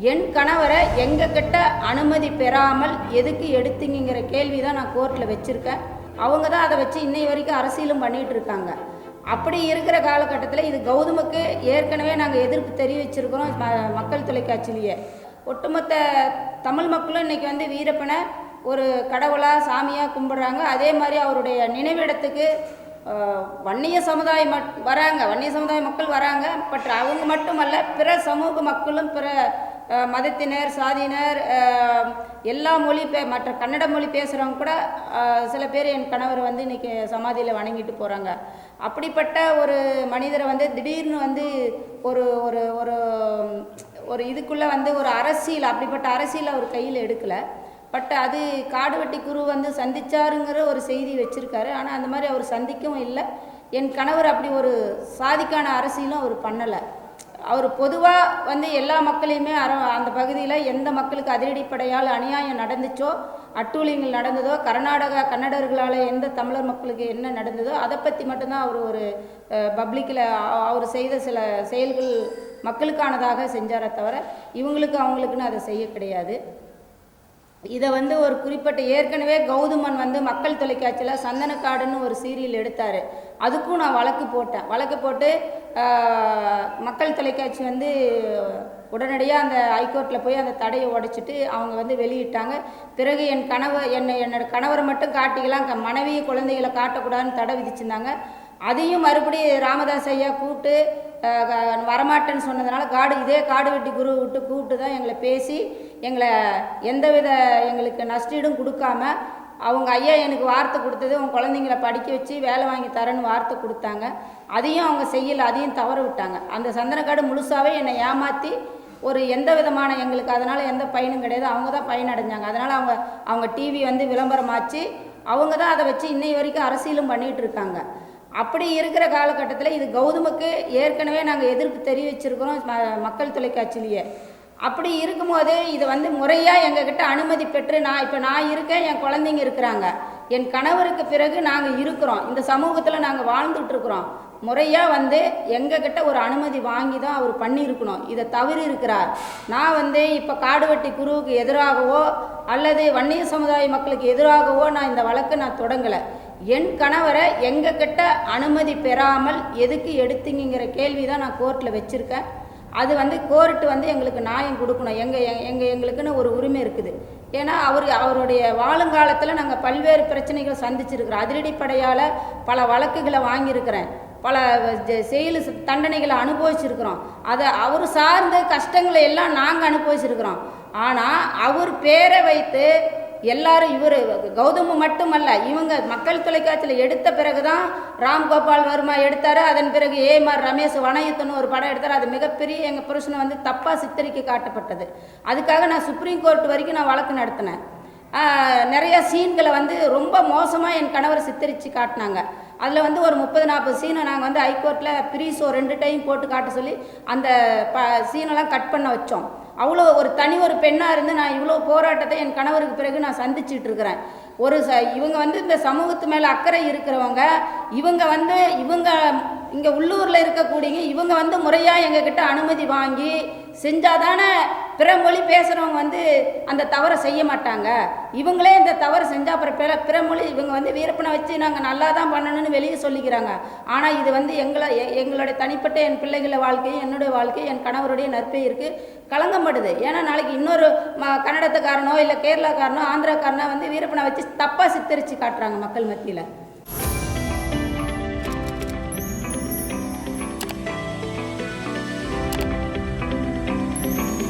என் கணவரை எங்கள் கிட்ட அனுமதி பெறாமல் எதுக்கு எடுத்தீங்கிற கேள்வி தான் நான் கோர்ட்டில் வச்சுருக்கேன். அவங்க தான் அதை வச்சு இன்னை வரைக்கும் அரசியலும் பண்ணிகிட்டு இருக்காங்க. அப்படி இருக்கிற காலகட்டத்தில் இது கௌதமுக்கு ஏற்கனவே நாங்கள் எதிர்ப்பு தெரிவிச்சிருக்கிறோம் ம- மக்கள் தொலைக்காட்சியிலேயே. ஒட்டுமொத்த தமிழ் மக்களும் இன்றைக்கி வந்து வீரப்பனை ஒரு கடவுளாக சாமியாக கும்பிட்றாங்க. அதே மாதிரி அவருடைய நினைவிடத்துக்கு வன்னிய சமுதாயம் மட் வராங்க. வன்னிய சமுதாய மக்கள் வராங்க. பட் அவங்க மட்டுமல்ல பிற சமூக மக்களும் பிற மதத்தினர் சாதியினர் எல்லா மொழி பே மற்ற கன்னட மொழி பேசுகிறவங்க கூட சில பேர் என் கணவர் வந்து இன்றைக்கி சமாதியில் வணங்கிட்டு போகிறாங்க அப்படிப்பட்ட ஒரு மனிதரை வந்து திடீர்னு வந்து ஒரு ஒரு ஒரு ஒரு இதுக்குள்ளே வந்து ஒரு அரசியல் அப்படிப்பட்ட அரசியல் அவர் கையில் எடுக்கலை. பட் அது காடுவெட்டி குரு வந்து சந்திச்சாருங்கிற ஒரு செய்தி வச்சுருக்காரு. ஆனால் அந்த மாதிரி அவர் சந்திக்கவும் இல்லை. என் கணவர் அப்படி ஒரு சாதிக்கான அரசியலும் அவர் பண்ணலை. அவர் பொதுவாக வந்து எல்லா மக்களையுமே அற அந்த பகுதியில் எந்த மக்களுக்கு அதிரடிப்படையால் அநியாயம் நடந்துச்சோ அட்டூழியங்கள் நடந்ததோ கர்நாடகா கன்னடர்களால் எந்த தமிழர் மக்களுக்கு என்ன நடந்ததோ அதை பற்றி மட்டும்தான் அவர் ஒரு பப்ளிக்கில் அவர் செய்த சில செயல்கள் மக்களுக்கானதாக செஞ்சாரே தவிர இவங்களுக்கு அவங்களுக்குன்னு அதை செய்ய கிடையாது. இதை வந்து ஒரு குறிப்பிட்ட ஏற்கனவே கௌதமன் வந்து மக்கள் தொலைக்காட்சியில் சந்தனக்காடுன்னு ஒரு சீரியல் எடுத்தார். அதுக்கும் நான் வழக்கு போட்டேன். வழக்கு போட்டு மக்கள் தொலைக்காட்சி வந்து உடனடியாக அந்த ஹைகோர்ட்டில் போய் அந்த தடையை உடைச்சிட்டு அவங்க வந்து வெளியிட்டாங்க. பிறகு என் கணவர் என்னை என்னோடய கணவரை மட்டும் காட்டிக்கலாம். க- மனைவி குழந்தைகளை காட்டக்கூடாதுன்னு தடை விதிச்சிருந்தாங்க. அதையும் மறுபடியும் ராமதாஸ் ஐயா கூப்பிட்டு வரமாட்டேன்னு சொன்னதுனால காடு இதே காடு வெட்டி குரு விட்டு கூப்பிட்டு தான் எங்களை பேசி எங்களை எந்தவித எங்களுக்கு நஷ்டீடும் கொடுக்காம அவங்க ஐயா எனக்கு வார்த்தை கொடுத்தது உன் குழந்தைங்கள படிக்க வச்சு வேலை வாங்கி தரேன்னு வார்த்தை கொடுத்தாங்க. அதையும் அவங்க செய்யலை அதையும் தவற விட்டாங்க. அந்த சந்தனக்காடு முழுசாவே என்னை ஏமாற்றி ஒரு எந்த விதமான எங்களுக்கு அதனால் எந்த பயனும் கிடையாது. அவங்க தான் பயன் அடைஞ்சாங்க. அதனால் அவங்க அவங்க டிவி வந்து விளம்பரமாச்சு. அவங்க தான் அதை வச்சு இன்னை வரைக்கும் அரசியலும் பண்ணிகிட்டு இருக்காங்க. அப்படி இருக்கிற காலகட்டத்தில் இது கௌதமுக்கு ஏற்கனவே நாங்கள் எதிர்ப்பு தெரிவிச்சிருக்கிறோம் ம- மக்கள் தொலைக்காட்சியிலேயே. அப்படி இருக்கும்போது இது வந்து முறையாக எங்ககிட்ட அனுமதி பெற்று நான் இப்போ நான் இருக்கேன் என் குழந்தைங்க இருக்கிறாங்க. என் கணவருக்கு பிறகு நாங்கள் இருக்கிறோம். இந்த சமூகத்தில் நாங்கள் வாழ்ந்துட்டு இருக்கிறோம். முறையாக வந்து எங்ககிட்ட ஒரு அனுமதி வாங்கி தான் அவர் பண்ணியிருக்கணும். இதை தவறி இருக்கிறார். நான் வந்து இப்போ காடுவெட்டி குருவுக்கு எதிராகவோ அல்லது வன்னிய சமுதாய மக்களுக்கு எதிராகவோ நான் இந்த வழக்கை நான் தொடங்கலை. என் கணவரை எங்ககிட்ட அனுமதி பெறாமல் எதுக்கு எடுத்தீங்கிற கேள்வி தான் நான் கோர்ட்டில் வச்சுருக்கேன். அது வந்து கோர்ட்டு வந்து எங்களுக்கு நியாயம் கொடுக்கணும். எங்கள் எங்கள் எங்களுக்குன்னு ஒரு உரிமை இருக்குது. ஏன்னா அவர் அவருடைய வாழுங்காலத்தில் நாங்கள் பல்வேறு பிரச்சனைகள் சந்திச்சிருக்கிறோம். அதிரடிப்படையால் பல வழக்குகளை வாங்கியிருக்கிறேன். பல செயல் தண்டனைகளை அனுபவிச்சிருக்கிறோம். அதை அவர் சார்ந்த கஷ்டங்களை எல்லாம் நாங்கள் அனுபவிச்சிருக்கிறோம். ஆனால் அவர் பேரை வைத்து எல்லாரும் இவர் கௌதமு மட்டுமல்ல இவங்க மக்கள் தொலைக்காட்சியில் எடுத்த பிறகு தான் ராம்கோபால் வர்மா எடுத்தார். அதன் பிறகு ஏமார் ரமேஷ் வனயுத்தன்னு ஒரு படம் எடுத்தார். அது மிகப்பெரிய எங்கள் புருஷனை வந்து தப்பாக சித்தரிக்க காட்டப்பட்டது. அதுக்காக நான் சுப்ரீம் கோர்ட் வரைக்கும் நான் வழக்கு நடத்தினேன். நிறையா நிறைய சீன்களை வந்து ரொம்ப மோசமாக என் கணவர் சித்தரித்து காட்டினாங்க. அதில் வந்து ஒரு முப்பது நாற்பது சீனை நாங்கள் வந்து ஹைகோர்ட்டில் ப்ரீஸோ ரெண்டு டைம் போட்டு காட்ட சொல்லி அந்த ப சீனெல்லாம் கட் பண்ண வச்சோம். அவ்வளோ ஒரு தனி ஒரு பெண்ணாக இருந்து நான் இவ்வளோ போராட்டத்தை என் கணவருக்கு பிறகு நான் சந்திச்சுட்டு இருக்கிறேன். ஒரு ச இவங்க வந்து இந்த சமூகத்து மேலே அக்கறை இருக்கிறவங்க இவங்க வந்து இவங்க இங்கே உள்ளூரில் இருக்கக்கூடியங்க இவங்க வந்து முறையாக எங்ககிட்ட அனுமதி வாங்கி செஞ்சாதானே பிற மொழி பேசுகிறவங்க வந்து அந்த தவறை செய்ய மாட்டாங்க. இவங்களே இந்த தவறு செஞ்சால் அப்புறம் பிற பிற மொழி இவங்க வந்து வீரப்பனை வச்சு நாங்கள் நல்லா தான் பண்ணணும்னு வெளியே சொல்லிக்கிறாங்க. ஆனால் இது வந்து எங்களை எங்களுடைய தனிப்பட்ட என் பிள்ளைகளை வாழ்க்கையும் என்னுடைய வாழ்க்கையும் என் கணவருடைய நற்பெயருக்கு கலங்கப்படுது. ஏன்னா நாளைக்கு இன்னொரு ம கன்னடத்துக்காரனோ இல்லை கேரளாக்காரனோ ஆந்திராக்காரனோ வந்து வீரப்பனை வச்சு தப்பாக சித்தரித்து காட்டுறாங்க மக்கள் மத்தியில்.